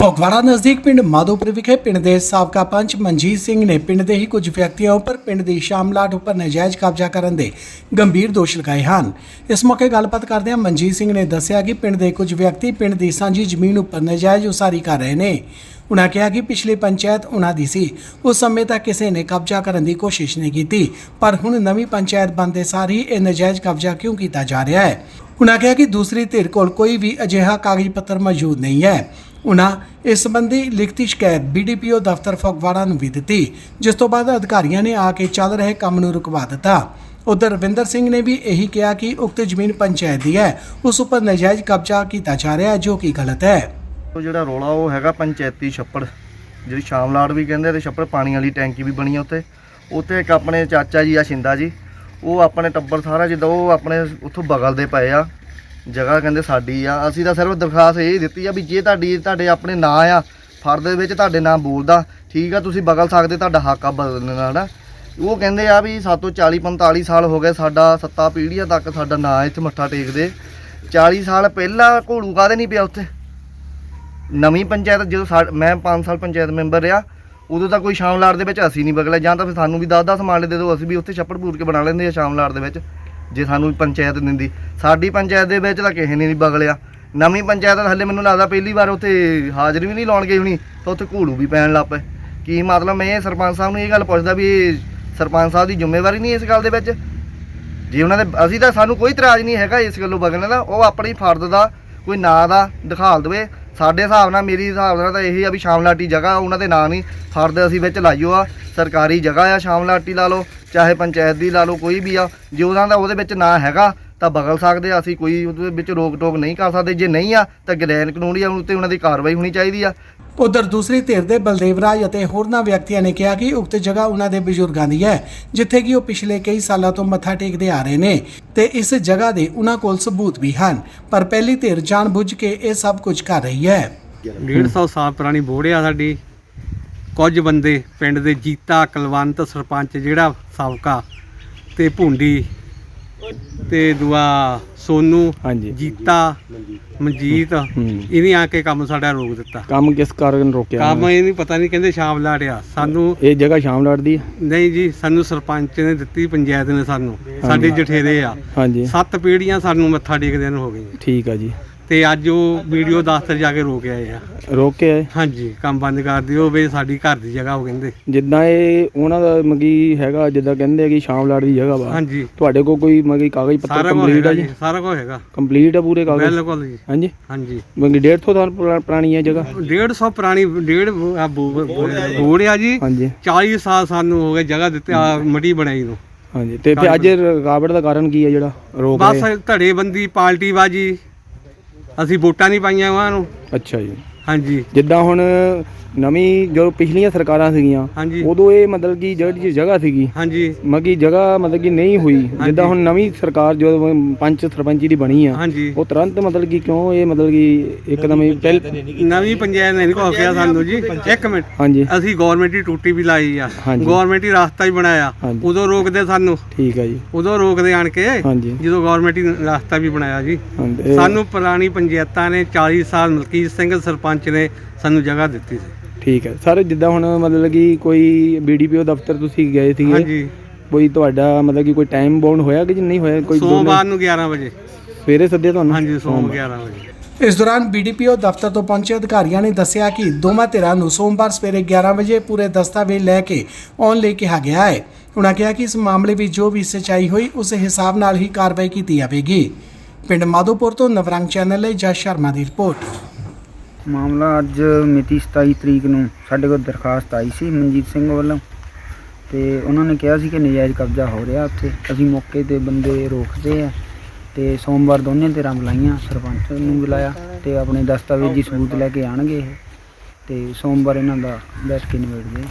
ਫਗਵਾੜਾ ਨਜ਼ਦੀਕ ਪਿੰਡ ਮਾਧੋਪੁਰ ਵਿਖੇ ਪਿੰਡ ਦੇ ਸਾਬਕਾ ਪੰਚ ਮਨਜੀਤ ਸਿੰਘ ਨੇ ਪਿੰਡ ਦੇ ਹੀ ਕੁਝ ਵਿਅਕਤੀਆਂ ਉੱਪਰ ਪਿੰਡ ਦੀ ਸ਼ਾਮਲਾਟ ਉੱਪਰ ਨਜਾਇਜ਼ ਕਬਜ਼ਾ ਕਰਨ ਦੇ ਗੰਭੀਰ ਦੋਸ਼ ਲਗਾਏ ਹਨ। ਇਸ ਮੌਕੇ ਗੱਲਬਾਤ ਕਰਦਿਆਂ ਮਨਜੀਤ ਸਿੰਘ ਨੇ ਦੱਸਿਆ ਕਿ ਪਿੰਡ ਦੇ ਕੁਝ ਵਿਅਕਤੀ ਪਿੰਡ ਦੀ ਸਾਂਝੀ ਜ਼ਮੀਨ ਉੱਪਰ ਨਜਾਇਜ਼ ਉਸਾਰੀ ਕਰ ਰਹੇ ਨੇ। ਉਨ੍ਹਾਂ ਕਿਹਾ ਕਿ ਪਿਛਲੀ ਪੰਚਾਇਤ ਉਨ੍ਹਾਂ ਦੀ ਸੀ। ਉਸ ਸਮੇਂ ਤੱਕ ਕਿਸੇ ਨੇ ਕਬਜ਼ਾ ਕਰਨ ਦੀ ਕੋਸ਼ਿਸ਼ ਨਹੀਂ ਕੀਤੀ, ਪਰ ਹੁਣ ਨਵੀਂ ਪੰਚਾਇਤ ਬਣਦੇ ਸਾਰ ਹੀ ਇਹ ਨਜਾਇਜ਼ ਕਬਜ਼ਾ ਕਿਉਂ ਕੀਤਾ ਜਾ ਰਿਹਾ ਹੈ? ਉਨ੍ਹਾਂ ਕਿਹਾ ਕਿ ਦੂਸਰੀ ਧਿਰ ਕੋਲ ਕੋਈ ਵੀ ਅਜਿਹਾ ਕਾਗਜ਼ ਪੱਤਰ ਮੌਜੂਦ ਨਹੀਂ ਹੈ। ਉਨ੍ਹਾਂ ਇਸ ਸੰਬੰਧੀ ਲਿਖਤੀ ਸ਼ਿਕਾਇਤ ਬੀਡੀਪੀਓ ਦਫ਼ਤਰ ਫਗਵਾੜਾ ਨੂੰ ਵੀ ਦਿੱਤੀ, ਜਿਸ ਤੋਂ ਬਾਅਦ ਅਧਿਕਾਰੀਆਂ ਨੇ ਆ ਕੇ ਚੱਲ ਰਹੇ ਕੰਮ ਨੂੰ ਰੁਕਵਾ ਦਿੱਤਾ। ਉਧਰ ਰਵਿੰਦਰ ਸਿੰਘ ਨੇ ਵੀ ਇਹੀ ਕਿਹਾ ਕਿ ਉਕਤ ਜ਼ਮੀਨ ਪੰਚਾਇਤ ਦੀ ਹੈ, ਉਸ ਉੱਪਰ ਨਜਾਇਜ਼ ਕਬਜ਼ਾ ਕੀਤਾ ਜਾ ਰਿਹਾ ਹੈ, ਜੋ ਕਿ ਗਲਤ ਹੈ। ਉਹ ਜਿਹੜਾ ਰੋਲਾ ਉਹ ਹੈਗਾ ਪੰਚਾਇਤੀ ਛੱਪੜ, ਜਿਹੜੀ ਸ਼ਾਮਲਾੜ ਵੀ ਕਹਿੰਦੇ ਤੇ ਛੱਪੜ ਪਾਣੀ ਵਾਲੀ ਟੈਂਕੀ ਵੀ ਬਣੀ ਆ ਉੱਥੇ। ਉੱਥੇ ਇੱਕ ਆਪਣੇ ਚਾਚਾ ਜੀ ਆ ਸ਼ਿੰਦਾ ਜੀ, ਉਹ ਆਪਣੇ ਟੱਬਰ ਸਾਰਾ ਜਿੱਦਾਂ ਉਹ ਆਪਣੇ ਉੱਥੋਂ ਬਗਲਦੇ ਪਏ ਆ। ਜਗ੍ਹਾ ਕਹਿੰਦੇ ਸਾਡੀ ਆ। ਅਸੀਂ ਤਾਂ ਸਿਰਫ ਦਰਖਾਸਤ ਇਹ ਦਿੱਤੀ ਆ ਵੀ ਜੇ ਤੁਹਾਡੀ, ਤੁਹਾਡੇ ਆਪਣੇ ਨਾਂ ਆ ਫਰਦ ਦੇ ਵਿੱਚ ਤੁਹਾਡੇ ਨਾਮ ਬੋਲਦਾ, ਠੀਕ ਆ, ਤੁਸੀਂ ਬਗਲ ਸਕਦੇ ਤੁਹਾਡਾ ਹੱਕ ਆ ਬਦਲਣ ਦਾ ਨਾ ਉਹ ਕਹਿੰਦੇ ਆ ਵੀ ਸਾਤੋਂ 40 45 ਸਾਲ ਹੋ ਗਏ ਸਾਡਾ ਸੱਤਾ ਪੀੜ੍ਹੀਆਂ ਤੱਕ ਸਾਡਾ ਨਾਂ ਇੱਥੇ ਮੱਥਾ ਟੇਕਦੇ। 40 ਸਾਲ ਪਹਿਲਾਂ ਘੋੜੂ ਕਾਹਦੇ ਨਹੀਂ ਪਿਆ ਉੱਥੇ? ਨਵੀਂ ਪੰਚਾਇਤ, ਜਦੋਂ ਸਾ- ਮੈਂ 5 ਸਾਲ ਪੰਚਾਇਤ ਮੈਂਬਰ ਰਿਹਾ, ਉਦੋਂ ਤਾਂ ਕੋਈ ਸ਼ਾਮ ਸ਼ਾਮਲਾੜ ਦੇ ਵਿੱਚ ਅਸੀਂ ਨਹੀਂ ਬਗਲਿਆ ਜਾਂ ਤਾਂ ਫਿਰ ਸਾਨੂੰ ਵੀ 10-10 ਮਾਲੇ ਦੇ ਦਿਓ, ਅਸੀਂ ਵੀ ਉੱਥੇ ਛੱਪੜ ਪੂਰ ਕੇ ਬਣਾ ਲੈਂਦੇ ਆ ਸ਼ਾਮ ਲਾੜ ਦੇ ਵਿੱਚ। ਜੇ ਸਾਨੂੰ ਪੰਚਾਇਤ ਦਿੰਦੀ। ਸਾਡੀ ਪੰਚਾਇਤ ਦੇ ਵਿੱਚ ਤਾਂ ਕਿਸੇ ਨੇ ਨਹੀਂ ਬਗਲਿਆ। ਨਵੀਂ ਪੰਚਾਇਤ ਤਾਂ ਮੈਨੂੰ ਲੱਗਦਾ ਪਹਿਲੀ ਵਾਰ ਉੱਥੇ ਹਾਜ਼ਰੀ ਵੀ ਨਹੀਂ ਲਾਉਣ ਗਈ ਹੋਣੀ, ਤਾਂ ਉੱਥੇ ਘੂੜੂ ਵੀ ਪੈਣ ਲੱਗ ਪਏ। ਕੀ ਮਤਲਬ ਮੈਂ ਸਰਪੰਚ ਸਾਹਿਬ ਨੂੰ ਇਹ ਗੱਲ ਪੁੱਛਦਾ ਵੀ ਇਹ ਸਰਪੰਚ ਸਾਹਿਬ ਦੀ ਜ਼ਿੰਮੇਵਾਰੀ ਨਹੀਂ ਇਸ ਗੱਲ ਦੇ ਵਿੱਚ? ਜੇ ਉਹਨਾਂ ਦੇ, ਅਸੀਂ ਤਾਂ ਸਾਨੂੰ ਕੋਈ ਇਤਰਾਜ਼ ਨਹੀਂ ਹੈਗਾ ਇਸ ਗੱਲੋਂ ਬਗਲਣ ਦਾ, ਉਹ ਆਪਣੀ ਫਰਦ ਦਾ, ਕੋਈ ਨਾਂ ਦਾ ਦਿਖਾਲ ਦੇਵੇ। ਸਾਡੇ ਹਿਸਾਬ ਨਾਲ, ਮੇਰੀ ਹਿਸਾਬ ਨਾਲ ਤਾਂ ਇਹੀ ਆ ਵੀ ਸ਼ਾਮਲਾਟੀ ਜਗ੍ਹਾ, ਉਹਨਾਂ ਦੇ ਨਾਂ ਨਹੀਂ ਫਰਦ ਅਸੀਂ ਵਿੱਚ ਲਾਈਓ ਆ। ਸਰਕਾਰੀ ਜਗ੍ਹਾ ਆ ਸ਼ਾਮਲਾਟੀ ਲਾ ਲਓ, ਚਾਹੇ ਪੰਚਾਇਤ ਦੀ ਲਾ ਲਓ, ਕੋਈ ਵੀ ਆ। ਜੇ ਉਹਨਾਂ ਦਾ ਉਹਦੇ ਵਿੱਚ ਨਾਂ ਹੈਗਾ ਤਾਂ ਬਗਲ ਸਕਦੇ ਆ ਅਸੀਂ ਕੋਈ ਉਹਦੇ ਵਿੱਚ ਰੋਕ ਟੋਕ ਨਹੀਂ ਕਰ ਸਕਦੇ। ਜੇ ਨਹੀਂ ਆ ਤਾਂ ਗਲੈਨ ਕਾਨੂੰਨੀ ਆ ਉੱਤੇ ਉਹਨਾਂ ਦੀ ਕਾਰਵਾਈ ਹੋਣੀ ਚਾਹੀਦੀ ਆ। ਉਧਰ ਦੂਸਰੀ ਧਿਰ ਦੇ ਬਲਦੇਵ ਰਾਜ ਅਤੇ ਹੋਰਨਾਂ ਵਿਅਕਤੀਆਂ ਨੇ ਕਿਹਾ ਕਿ ਉਕਤ ਜਗ੍ਹਾ ਉਹਨਾਂ ਦੇ ਬਜ਼ੁਰਗਾਂ ਦੀ ਹੈ ਜਿੱਥੇ ਕਿ ਉਹ ਪਿਛਲੇ ਕਈ ਸਾਲਾਂ ਤੋਂ ਮੱਥਾ ਟੇਕਦੇ ਆ ਰਹੇ ਨੇ ਤੇ ਇਸ ਜਗ੍ਹਾ ਦੇ ਉਹਨਾਂ ਕੋਲ ਸਬੂਤ ਵੀ ਹਨ ਪਰ ਪਹਿਲੀ ਧਿਰ ਜਾਣਬੁੱਝ ਕੇ ਇਹ ਸਭ ਕੁਝ ਕਰ ਰਹੀ ਹੈ। 150 ਸਾਲ ਪੁਰਾਣੀ ਬੋੜ ਆ ਸਾਡੀ। ਕੁਝ ਬੰਦੇ ਪਿੰਡ ਦੇ ਜੀਤਾ ਕਲਵੰਤ ਸਰਪੰਚ ਜਿਹੜਾ ਸਾਬਕਾ ਤੇ ਭੁੰਡੀ ਤੇ ਦੁਆ ਸੋਨੂ ਹਾਂਜੀ। ਜੀਤਾ ਮਨਜੀਤ। ਇਹਨੇ ਆ ਕੇ ਕੰਮ ਸਾਡਾ ਰੋਕ ਦਿੱਤਾ। ਕੰਮ ਕਿਸ ਕਾਰਨ ਰੋਕਿਆ ਕੰਮ ਇਹ ਨਹੀਂ ਪਤਾ ਨਹੀਂ ਕਹਿੰਦੇ ਸ਼ਾਮ ਲਾੜਿਆ। ਸਾਨੂੰ? ਇਹ ਜਗ੍ਹਾ ਸ਼ਾਮ ਲੜਦੀ ਹੈ ਨਹੀਂ ਜੀ ਸਾਨੂੰ ਸਰਪੰਚ ਨੇ ਦਿੱਤੀ ਪੰਚਾਇਤ ਨੇ ਸਾਨੂੰ। ਸਾਡੇ ਜਠੇਰੇ ਆ। ਹਾਂਜੀ। ਸੱਤ ਪੀੜ੍ਹੀਆਂ ਸਾਨੂੰ ਮੱਥਾ ਟੇਕਦਿਆਂ ਨੂੰ ਹੋ ਗਈਆਂ। ਠੀਕ ਆ ਜੀ। ਤੇ ਅੱਜ ਉਹ ਵੀਡੀਓ ਦਫ਼ਤਰ ਜਾ ਕੇ ਰੋਕ ਆਏ ਆ। ਰੋਕ ਕੇ ਆਏ? ਹਾਂਜੀ ਕੰਮ ਬੰਦ ਕਰ ਦਿਓ ਵੀ ਸਾਡੀ ਘਰ ਦੀ ਜਗ੍ਹਾ ਉਹ ਕਹਿੰਦੇ। ਜਿੱਦਾਂ ਇਹ ਉਹਨਾਂ ਦਾ ਮਗੀ ਹੈਗਾ ਜਿੱਦਾਂ ਕਹਿੰਦੇ ਆ ਕਿ ਸ਼ਾਮ ਲੜ ਦੀ ਜਗ੍ਹਾ ਵਾ। ਹਾਂਜੀ। ਤੁਹਾਡੇ ਕੋਲ ਕੋਈ ਮਗੀ ਕਾਗਜ਼ ਪੱਤਰ ਸਾਰਾ ਕੁਝ ਕੰਪਲੀਟ ਹੈਗਾ ਆ ਜੀ ਜੀ? ਸਾਰਾ ਕੁਝ ਹੈਗਾ। ਕੰਪਲੀਟ ਆ ਪੂਰੇ ਕਾਗਜ਼? ਬਿਲਕੁਲ ਜੀ। ਹਾਂਜੀ। ਹਾਂਜੀ। ਮਗੀ 150 ਸਾਲ ਪੁਰਾ- ਪੁਰਾਣੀ ਹੈ ਜਗ੍ਹਾ? 150 ਪੁਰਾਣੀ ਡੇਢ ਬੋੜ ਆ ਜੀ। ਹਾਂਜੀ। 40 ਸਾਲ ਸਾਨੂੰ ਹੋ ਗਏ ਜਗ੍ਹਾ ਦਿੱਤੇ ਆ ਮੜੀ ਬਣਾਈ ਨੂੰ। ਹਾਂਜੀ। ਤੇ ਫਿਰ ਅੱਜ ਰੁਕਾਵਟ ਦਾ ਕਾਰਨ ਕੀ ਹੈ ਜਿਹੜਾ? ਰੋਕ ਬਸ ਰਹੇ ਧੜੇਬੰਦੀ ਪਾਰਟੀ ਬਾਜੀ। ਅਸੀਂ ਵੋਟਾਂ ਨਹੀਂ ਪਾਈਆਂ ਉਹਨਾਂ ਨੂੰ। ਅੱਛਾ ਜੀ। ਹਾਂਜੀ। ਜਿੱਦਾਂ ਹੁਣ ਨਵੀਂ ਜੋ ਪਿਛਲੀਆਂ ਸਰਕਾਰਾਂ ਸੀਗੀਆਂ ਹਾਂਜੀ। ਉਦੋਂ ਇਹ ਮਤਲਬ ਕਿ ਜਿਹੜੀ ਜਗ੍ਹਾ ਸੀਗੀ ਹਾਂਜੀ। ਮਗੀ ਜਗ੍ਹਾ ਮਤਲਬ ਕਿ ਨਹੀਂ ਹੋਈ। ਜਿੱਦਾਂ ਹੁਣ ਨਵੀਂ ਸਰਕਾਰ ਜੋ ਪੰਚ ਸਰਪੰਚੀ ਦੀ ਬਣੀ ਆ ਹਾਂਜੀ। ਉਹ ਤੁਰੰਤ ਮਤਲਬ ਕਿ ਕਿਉਂ ਇਹ ਮਤਲਬ ਕਿ ਇੱਕਦਮ ਹੀ ਪਹਿਲ ਨਵੀਂ ਪੰਚਾਇਤ ਨੇ ਨਹੀਂ ਕੋ ਕਿਹਾ ਸਾਨੂੰ ਜੀ। ਇੱਕ ਮਿੰਟ। ਹਾਂਜੀ। ਅਸੀਂ ਗਵਰਨਮੈਂਟ ਦੀ ਟੂਟੀ ਵੀ ਲਾਈ ਆ। ਹਾਂਜੀ। ਗਵਰਨਮੈਂਟ ਹੀ ਰਸਤਾ ਹੀ ਬਣਾਇਆ। ਹਾਂਜੀ। ਉਦੋਂ ਰੋਕਦੇ ਸਾਨੂੰ। ਠੀਕ ਹੈ ਜੀ। ਉਦੋਂ ਰੋਕਦੇ ਆਣ ਕੇ ਹਾਂਜੀ। ਜਦੋਂ ਗਵਰਨਮੈਂਟ ਹੀ ਰਸਤਾ ਵੀ ਬਣਾਇਆ ਜੀ। ਹਾਂਜੀ। ਇਹ- ਸਾਨੂੰ ਪੁਰਾਣੀ ਪੰਚਾਇਤਾਂ ਨੇ 40 ਸਾਲ ਮਲਕੀਤ ਸਿੰਘ ਸਰਪੰਚ ਨੇ ਸਾਨੂੰ ਜਗ੍ਹਾ ਦਿੱਤੀ ਸੀ। ਠੀਕ ਹੈ। ਸਰ ਜਿੱਦਾਂ ਹੁਣ ਮਤਲਬ ਕਿ ਕੋਈ ਬੀਡੀਪੀਓ ਦਫ਼ਤਰ ਤੁਸੀਂ ਗਏ ਸੀਗੇ ਹਾਂਜੀ। ਕੋਈ ਤੁਹਾਡਾ ਮਤਲਬ ਕਿ ਕੋਈ ਟਾਈਮ ਬਾਉਂਡ ਹੋਇਆ ਕਿ ਨਹੀਂ ਹੋਇਆ? ਕੋਈ ਸੋਮਵਾਰ ਨੂੰ 11 ਵਜੇ। ਸਵੇਰੇ ਸੱਦੇ ਤੁਹਾਨੂੰ? ਹਾਂਜੀ ਸੋਮ 11 ਵਜੇ। ਇਸ ਦੌਰਾਨ ਬੀਡੀਪੀਓ ਦਫ਼ਤਰ ਤੋਂ ਪਹੁੰਚੇ ਅਧਿਕਾਰੀਆਂ ਨੇ ਦੱਸਿਆ ਕਿ ਦੋਵਾਂ ਧਿਰਾਂ ਨੂੰ ਸੋਮਵਾਰ ਸਵੇਰੇ 11 ਵਜੇ ਪੂਰੇ ਦਸਤਾਵੇਜ਼ ਲੈ ਕੇ ਆਉਣ ਲਈ ਕਿਹਾ ਗਿਆ ਹੈ। ਉਨ੍ਹਾਂ ਕਿਹਾ ਕਿ ਇਸ ਮਾਮਲੇ ਵਿੱਚ ਜੋ ਵੀ ਸਚਾਈ ਹੋਈ ਉਸ ਹਿਸਾਬ ਨਾਲ ਹੀ ਕਾਰਵਾਈ ਕੀਤੀ ਜਾਵੇਗੀ। ਪਿੰਡ ਮਾਧੋਪੁਰ ਤੋਂ ਨਵਰੰਗ ਚੈਨਲ ਲਈ ਜਸ ਸ਼ਰਮਾ ਦੀ ਰਿਪੋਰਟ। ਮਾਮਲਾ ਅੱਜ ਮਿਤੀ 27 ਤਰੀਕ ਨੂੰ ਸਾਡੇ ਕੋਲ ਦਰਖਾਸਤ ਆਈ ਸੀ ਮਨਜੀਤ ਸਿੰਘ ਵੱਲੋਂ ਤੇ ਉਹਨਾਂ ਨੇ ਕਿਹਾ ਸੀ ਕਿ ਨਜਾਇਜ਼ ਕਬਜ਼ਾ ਹੋ ਰਿਹਾ ਉੱਥੇ। ਅਸੀਂ ਮੌਕੇ ਤੇ ਬੰਦੇ ਰੋਕਦੇ ਆ ਤੇ ਸੋਮਵਾਰ ਦੋਨੇ ਧਿਰਾਂ ਬੁਲਾਈਆਂ ਸਰਪੰਚ ਨੂੰ ਬੁਲਾਇਆ ਤੇ ਆਪਣੇ ਦਸਤਾਵੇਜ਼ੀ ਸਬੂਤ ਲੈ ਕੇ ਆਣਗੇ ਇਹ। ਤੇ ਸੋਮਵਾਰ ਇਹਨਾਂ ਦਾ ਬੈਠ ਕੇ ਨਿਬੇੜਦੇ